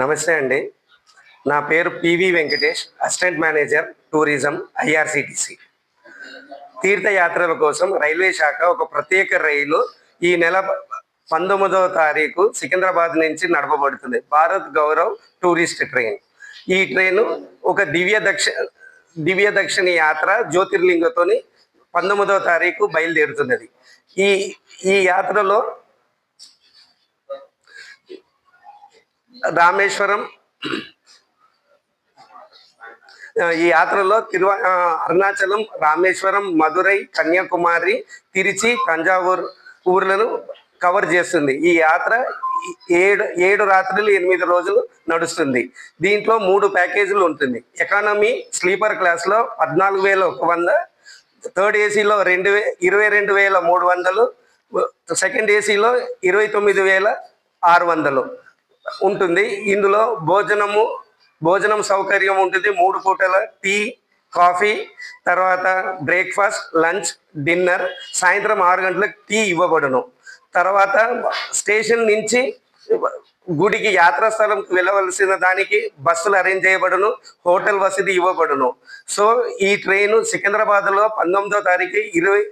నమస్తే అండి. నా పేరు PV Venkatesh assistant manager tourism IRCTC తీర్థయాత్రల కోసం రైల్వే శాఖ ఒక ప్రత్యేక రైలు ఈ నెల పంతొమ్మిదవ తారీఖు సికింద్రాబాద్ నుంచి నడపబడుతుంది. Bharat Gaurav tourist train. ఈ ట్రైన్ ఒక దివ్య దక్ష దివ్య దక్షిణ యాత్ర జ్యోతిర్లింగతోని పంతొమ్మిదవ తారీఖు బయలుదేరుతున్నది. ఈ ఈ యాత్రలో రామేశ్వరం ఈ యాత్రలో తిరువ అరుణాచలం రామేశ్వరం మధురై కన్యాకుమారి తిరిచి తంజావూర్ ఊర్లను కవర్ చేస్తుంది. ఈ యాత్ర ఏడు ఏడు రాత్రులు ఎనిమిది రోజులు నడుస్తుంది. దీంట్లో మూడు ప్యాకేజీలు ఉంటుంది. ఎకానమీ స్లీపర్ క్లాస్లో పద్నాలుగు వేల ఒక వంద థర్డ్ ఏసీలో రెండు వే ఇరవై రెండు వేల మూడు వందలు సెకండ్ ఏసీలో ఇరవై తొమ్మిది వేల ఆరు వందలు. ఉంటుంది. ఇందులో భోజనము భోజనం సౌకర్యం ఉంటుంది. మూడు పూటల టీ కాఫీ తర్వాత బ్రేక్ఫాస్ట్ లంచ్ డిన్నర్. సాయంత్రం ఆరు గంటలకు టీ ఇవ్వబడును. తర్వాత స్టేషన్ నుంచి గుడికి యాత్రా స్థలంకి వెళ్ళవలసిన దానికి బస్సులు అరేంజ్ చేయబడును. హోటల్ వసతి ఇవ్వబడును. సో ఈ ట్రైన్ సికింద్రాబాద్లో పంతొమ్మిదో తారీఖు ఇరవై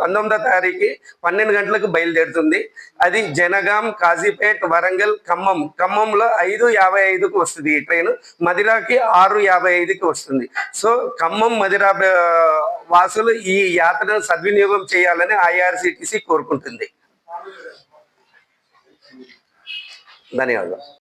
పంతొమ్మిదో తారీఖు పన్నెండు గంటలకు బయలుదేరుతుంది. అది జనగాం కాజీపేట్ వరంగల్ ఖమ్మం. ఖమ్మంలో ఐదు యాభై ఐదుకు వస్తుంది ఈ ట్రైన్. మదిరాకి ఆరు యాభై ఐదుకి వస్తుంది. సో ఖమ్మం మదిరా వాసులు ఈ యాత్రను సద్వినియోగం చేయాలని ఐఆర్సిటిసి కోరుకుంటుంది. ధన్యవాదాలు.